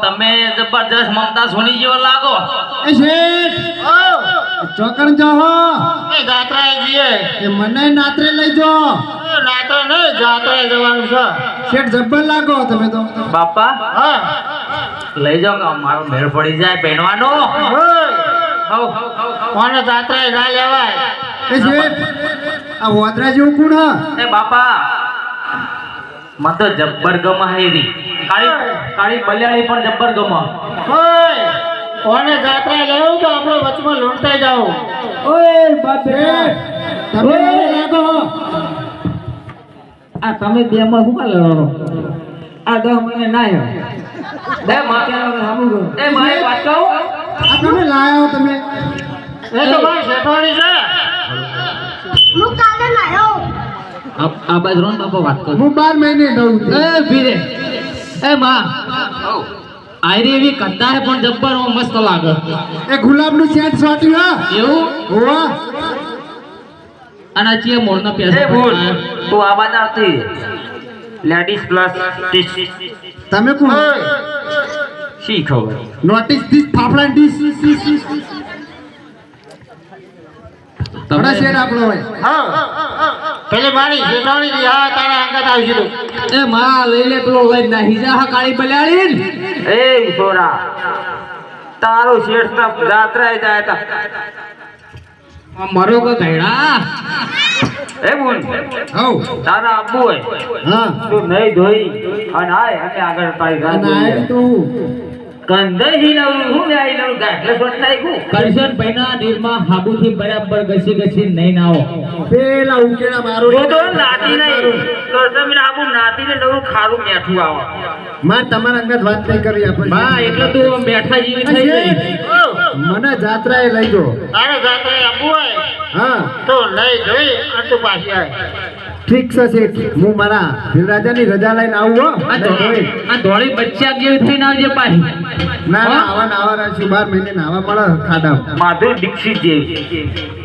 તમે જબરજસ્ત મમતા સોની જેવા લાગો. એ શેઠ ચોકણ જો હો. એ જાત્રાએ જીએ એ મને નાત્રે લઈ જો. નાત્રે નહીં જાત્રાએ જવાનું છે. શેઠ જબ્બર લાગો તમે તો. બાપા? હા. લઈ જાઓ મારો મેળ પડી જાય પહેરવાનો? હઉ. કોને જાત્રાએ ના લેવાય? એ શેઠ આ વોદરા જેવું કોણ હે? બાપા મને તો જબ્બર ગમ હેરી કાળી કાળી બલ્યાળી પણ જબ્બર ગમ. ઓય, કોને જાત્રા લેવું તો આપણે વચમાં લૂંટાઈ જાવ ઓય બાપ રે તમે લાગો. આ તમે બે માં શું કાલે લડો આ દસ મહિને ના આવ્યો એ માં એ મારે વાત કહું? આ તમે લાયો તમે. એ તો ભાઈ શેઠવાડી છે. હું કાલે લાયો. આ આ બાજુ રોન બાપા વાત કરો હું બાર મહિને દઉં. એ ભીરે એ માં. આયરી એવી કરતા હે પણ જબ્બર ઓ મસ્ત લાગે. એ ગુલાબનું સેન્ટ સોટ્યું હા. એવું? હોવા. અને ચીએ મોરના એ પ્યાસ ભૂલ તું આ વાત આવતી લેડીઝ પ્લસ તમે કોણ? શી ખબર? નોટિસ ધીસ ફાફડા ડીશ થોડા શેઠ આપણો હોય. હા. પેલી મારી હા તારા અંગત એ માં લઈ લે પેલો લઈ હા કાળી બલ્યાળી એ તારો શેઠ તો જાત્રાએ જાય તા. મરો કે ઘેડા. એ બોલ. હવ. તારા આબુ હોય. હા. તું નહીં ધોઈ અને આય અને આગળ તારી. તું. નીરમાં હાબુથી બરાબર ઘસી ઘસી નહીં નાવો પેલા ઉકેલા મારો. તો નાતી નહીં. કરસમીને આબુ નાતીને નવું ખારું મેઠું આવો. માર તમારા અંગત વાત નહીં કરી આપણે. બા એટલે તું બેઠા જેવી થઈ ગઈ. મને જાત્રાએ લઈ જો તારે જાત્રાએ આપવું હોય હા. તો લઈ જઈ અને તું પાછી ઠીક છે શેઠ. હું મારા ભીલરાજાની રજા લઈને આવું હો. આ ધોળી બચ્ચા જેવી થઈને આવજે પાછી. ના ના આવા નાવા રાખ્યું બાર મહિને નાવા મળે ખાડા માધુર દીક્ષિત જેવી.